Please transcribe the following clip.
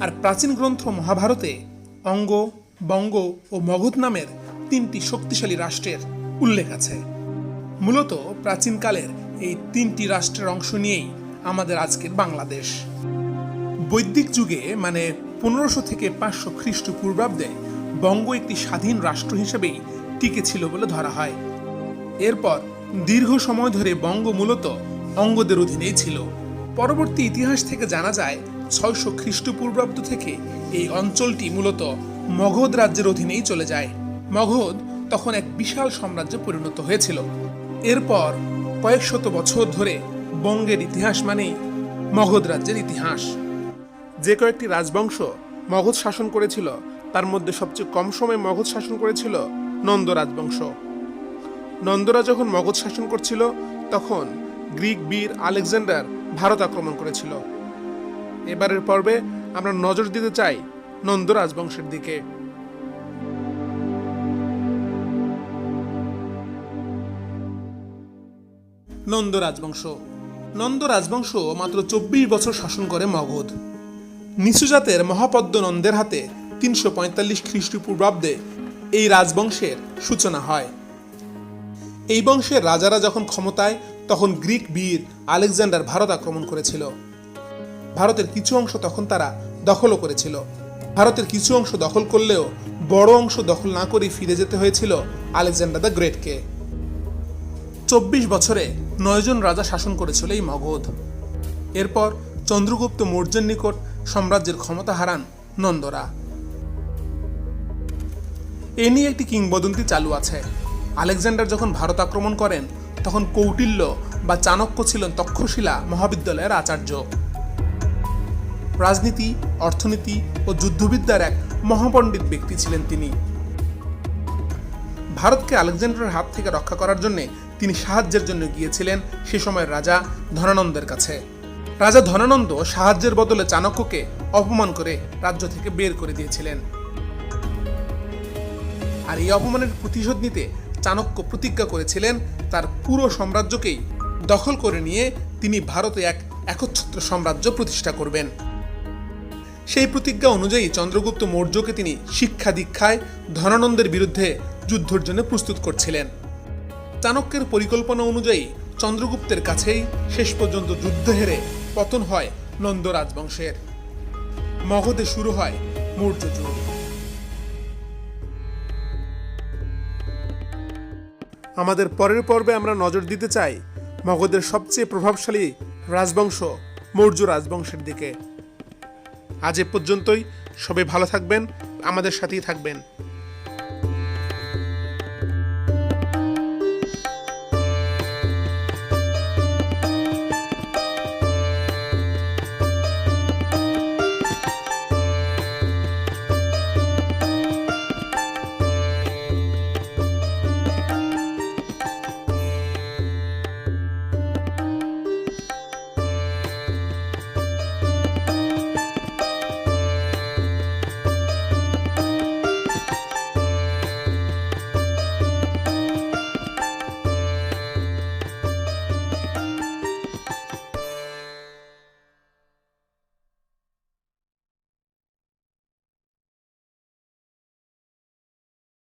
আর প্রাচীন গ্রন্থ মহাভারতে অঙ্গ, বঙ্গ ও মগধ নামের তিনটি শক্তিশালী রাষ্ট্রের উল্লেখ আছে। মূলত প্রাচীনকালের এই তিনটি রাষ্ট্রের অংশ নিয়েই আমাদের আজকের বাংলাদেশ। বৈদিক যুগে মানে পনেরোশো থেকে পাঁচশো খ্রিস্টপূর্বাব্দে, বঙ্গ একটি স্বাধীন রাষ্ট্র হিসেবেই টিকে ছিল বলে ধরা হয়। এরপর দীর্ঘ সময় ধরে বঙ্গ মূলত অঙ্গদের অধীনেই ছিল। পরবর্তী ইতিহাস থেকে জানা যায় ছয়শো খ্রিস্টপূর্বাব্দ থেকে এই অঞ্চলটি মূলত মগধ রাজ্যের অধীনেই চলে যায়। মগধ তখন এক বিশাল সাম্রাজ্যে পরিণত হয়েছিল। এরপর কয়েক শত বছর ধরে বঙ্গের ইতিহাস মানেই মগধ রাজ্যের ইতিহাস। যে কয়েকটি রাজবংশ মগধ শাসন করেছিল, তার মধ্যে সবচেয়ে কম সময় মগধ শাসন করেছিল নন্দ রাজবংশ। নন্দরা যখন মগধ শাসন করছিল, তখন গ্রিক বীর আলেকজান্ডার ভারত আক্রমণ করেছিল। এবারের পর্বে আমরা নজর দিতে চাই নন্দ রাজবংশের দিকে। নন্দ রাজবংশ। নন্দ রাজবংশ মাত্র চব্বিশ বছর শাসন করে মগধ নিচুজাতের মহাপদ্ম নন্দের হাতে তিনশো পঁয়তাল্লিশ খ্রিস্টপূর্বাব্দে এই রাজবংশের সূচনা হয়। এই বংশের রাজারা যখন ক্ষমতায়, তখন গ্রিক বীর আলেকজান্ডার ভারত আক্রমণ করেছিল। ভারতের কিছু অংশ তখন তারা দখলও করেছিল। ভারতের কিছু অংশ দখল করলেও বড় অংশ দখল না করে ফিরে যেতে হয়েছিল আলেকজান্ডার দ্য গ্রেটকে। চব্বিশ বছরে নয়জন রাজা শাসন করেছিল এই মগধ। এরপর চন্দ্রগুপ্ত মৌর্যের নিকট সাম্রাজ্যের ক্ষমতা হারান নন্দরা। এ নিয়ে একটি কিংবদন্তি চালু আছে। আলেকজান্ডার যখন ভারত আক্রমণ করেন, তখন কৌটিল্য বা চাণক্য ছিলেন তক্ষশিলা মহাবিদ্যালয়ের আচার্য। রাজনীতি, অর্থনীতি ও যুদ্ধবিদ্যার এক মহাপণ্ডিত ব্যক্তি ছিলেন তিনি। ভারতকে আলেকজান্ডারের হাত থেকে রক্ষা করার জন্য তিনি সাহায্যের জন্য গিয়েছিলেন সে সময়ের রাজা ধনানন্দের কাছে। রাজা ধনানন্দ সাহায্যের বদলে চাণক্যকে অপমান করে রাজ্য থেকে বের করে দিয়েছিলেন। আর এই অপমানের প্রতিশোধ নিতে চাণক্য প্রতিজ্ঞা করেছিলেন, তার পুরো সাম্রাজ্যকেই দখল করে নিয়ে তিনি ভারতে এক একচ্ছত্র সাম্রাজ্য প্রতিষ্ঠা করবেন। সেই প্রতিজ্ঞা অনুযায়ী চন্দ্রগুপ্ত মৌর্যকে তিনি শিক্ষা দীক্ষায় ধনানন্দের বিরুদ্ধে যুদ্ধের জন্য প্রস্তুত করছিলেন। চাণক্যের পরিকল্পনা অনুযায়ী চন্দ্রগুপ্তের কাছেই শেষ পর্যন্ত যুদ্ধ হেরে পতন হয় নন্দ রাজবংশের। মগধে শুরু হয় মৌর্য যুগ আমাদের পরের পর্বে আমরা নজর দিতে চাই মগধের সবচেয়ে প্রভাবশালী রাজবংশ মৌর্য রাজবংশের দিকে। আজ এ পর্যন্তই। সবাই ভালো থাকবেন আমাদের সাথেই থাকবেন।